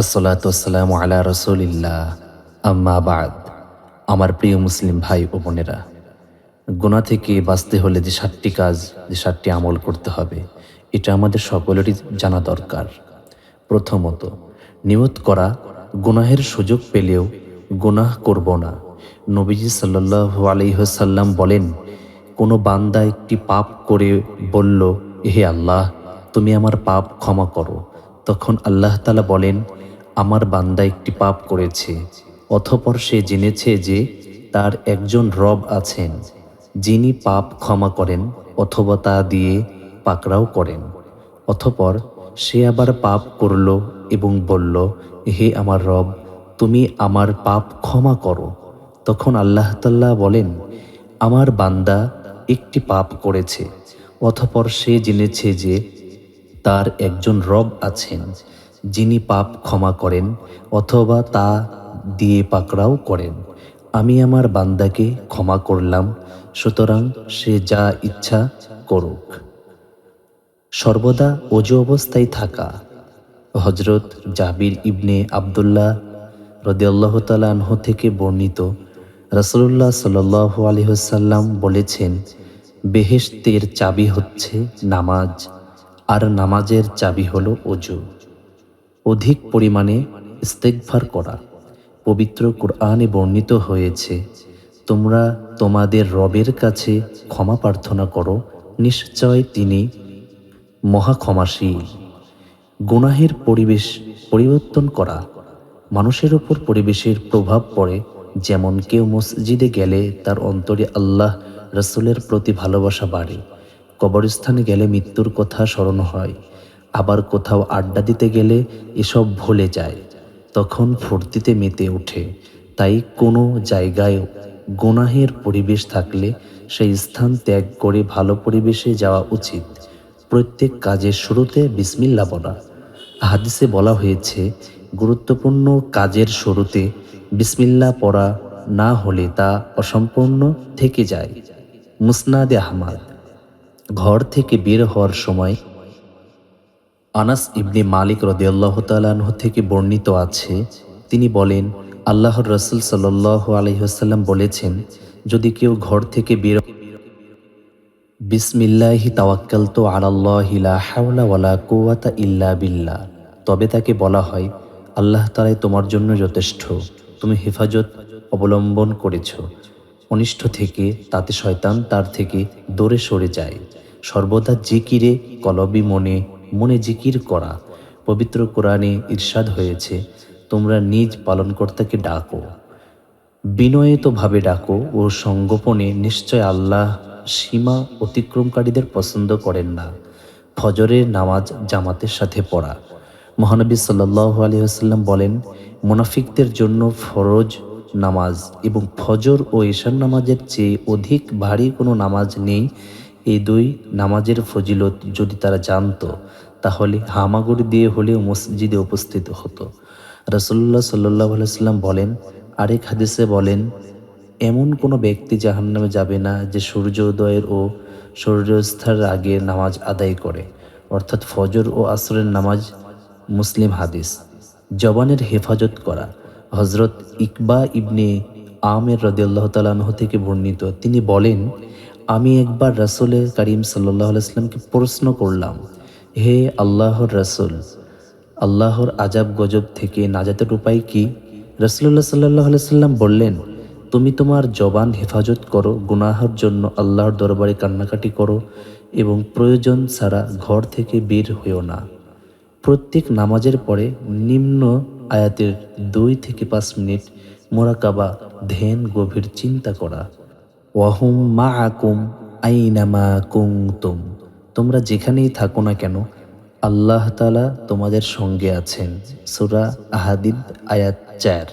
আসসালামু আলা আমার প্রিয় মুসলিম ভাই ও বোনেরা গুণা থেকে বাঁচতে হলে যে সাতটি কাজ, যে সাতটি আমল করতে হবে, এটা আমাদের সকলেরই জানা দরকার। প্রথমত, নিয়ত করা গুনাহের সুযোগ পেলেও গুনাহ করব না। নবীজি সাল্লাল্লাহু আলাইহসাল্লাম বলেন, কোনো বান্দা একটি পাপ করে বলল, হে আল্লাহ, তুমি আমার পাপ ক্ষমা করো। তখন আল্লাহ তালা বলেন, আমার বান্দা একটি পাপ করেছে, অথপর সে জেনেছে যে তার একজন রব আছেন, যিনি পাপ ক্ষমা করেন অথবা তা দিয়ে পাকড়াও করেন। অথপর সে আবার পাপ করল এবং বলল, হে আমার রব, তুমি আমার পাপ ক্ষমা করো। তখন আল্লাহ তাল্লাহ বলেন, আমার বান্দা একটি পাপ করেছে, অথপর সে জেনেছে যে তার একজন রব আছেন, যিনি পাপ ক্ষমা করেন অথবা তা দিয়ে পাকড়াও করেন। আমি আমার বান্দাকে ক্ষমা করলাম, সুতরাং সে যা ইচ্ছা করুক। সর্বদা অজু অবস্থায় থাকা। হজরত জাবির ইবনে আবদুল্লাহ রদিয়াল্লাহ তালাহ থেকে বর্ণিত রসুল্লাহ সাল আলহ্লাম বলেছেন, বেহেশতের চাবি হচ্ছে নামাজ। আর নামাজের চাবি হলো অজু। অধিক পরিমাণে ইস্তেকভার করা। পবিত্র কোরআনে বর্ণিত হয়েছে, তোমরা তোমাদের রবের কাছে ক্ষমা প্রার্থনা করো, নিশ্চয় তিনি মহা ক্ষমাশীল গুনাহের পরিবেশ পরিবর্তন করা। মানুষের ওপর পরিবেশের প্রভাব পড়ে, যেমন কেউ মসজিদে গেলে তার অন্তরে আল্লাহ, রসুলের প্রতি ভালোবাসা বাড়ে। কবরস্থানে গেলে মৃত্যুর কথা স্মরণ হয়। আবার কোথাও আড্ডা দিতে গেলে এসব ভুলে যায়। তখন ফুর্তিতে মেতে ওঠে। তাই কোনো জায়গায় গোনাহের পরিবেশ থাকলে সেই স্থান ত্যাগ করে ভালো পরিবেশে যাওয়া উচিত। প্রত্যেক কাজের শুরুতে বিসমিল্লা বলা। হাদিসে বলা হয়েছে, গুরুত্বপূর্ণ কাজের শুরুতে বিসমিল্লা পড়া না হলে তা অসম্পূর্ণ থেকে যায়। মুসনাদে আহমাদ। ঘর থেকে বের হওয়ার সময় আনাস ইবনে মালিক রদিয়াল্লাহ তালাহ থেকে বর্ণিত আছে, তিনি বলেন, আল্লাহর রসুল সাল্ল আলহিহাসাল্লাম বলেছেন, যদি কেউ ঘর থেকে বের বিসমিল্লাহি তাওয়াক্কাল তো আলাল্লাহিলা কুয়াতা ইল্লা বিল্লা তবে তাকে বলা হয়, আল্লাহ তালাই তোমার জন্য যথেষ্ট। তুমি হেফাজত অবলম্বন করেছ। অনিষ্ট থেকে তাতে শয়তান তার থেকে দূরে সরে যায়। সর্বদা জিকিরে, কলবি মনে মনে জিকির করা। পবিত্র কোরআনে ঈর্ষাদ হয়েছে, তোমরা নিজ পালনকর্তাকে ডাকো। বিনয়িতভাবে ডাকো ও সংগোপনে নিশ্চয় আল্লাহ সীমা অতিক্রমকারীদের পছন্দ করেন না। ফজরের নামাজ জামাতের সাথে পড়া। মহানবী সাল্লাহ আলহিহাস্লাম বলেন, মুনাফিকদের জন্য ফরজ নামাজ এবং ফজর ও ঈশান নামাজের চেয়ে অধিক ভারী কোনো নামাজ নেই। এই দুই নামাজের ফজিলত যদি তারা জানত, তাহলে হামাগুড়ি দিয়ে হলেও মসজিদে উপস্থিত হতো। রসল্লাহ সাল্লাহ আলাইসাল্লাম বলেন, আরেক হাদিসে বলেন, এমন কোনো ব্যক্তি জাহান্নামে যাবে না যে সূর্যোদয়ের ও সূর্যাস্তার আগে নামাজ আদায় করে। অর্থাৎ ফজর ও আসরের নামাজ মুসলিম হাদিস। জবানের হেফাজত করা। হজরত ইকবা ইবনে আমের রদিয়াল্লাহ তালাহ থেকে বর্ণিত। তিনি বলেন, আমি একবার রাসুল করিম সাল্লাহ আলাইসলামকে প্রশ্ন করলাম, হে আল্লাহর রাসুল, আল্লাহর আজাব গজব থেকে নাজাতের উপায় কি? রসুল্লাহ সাল্লাহ আলাইসাল্লাম বললেন, তুমি তোমার জবান হেফাজত করো, গুনাহার জন্য আল্লাহর দরবারে কান্নাকাটি করো এবং প্রয়োজন ছাড়া ঘর থেকে বের হইও না। প্রত্যেক নামাজের পরে নিম্ন আয়াতের দুই থেকে পাঁচ মিনিট মোরাকাবা, ধ্যান, গভীর চিন্তা করা। ওয়াহুম মা আকুম আইনামা কুংতুম তোমরা যেখানেই থাকো না কেন, আল্লাহ তালা তোমাদের সঙ্গে আছেন। সুরা আহাদিদ আয়াত চার।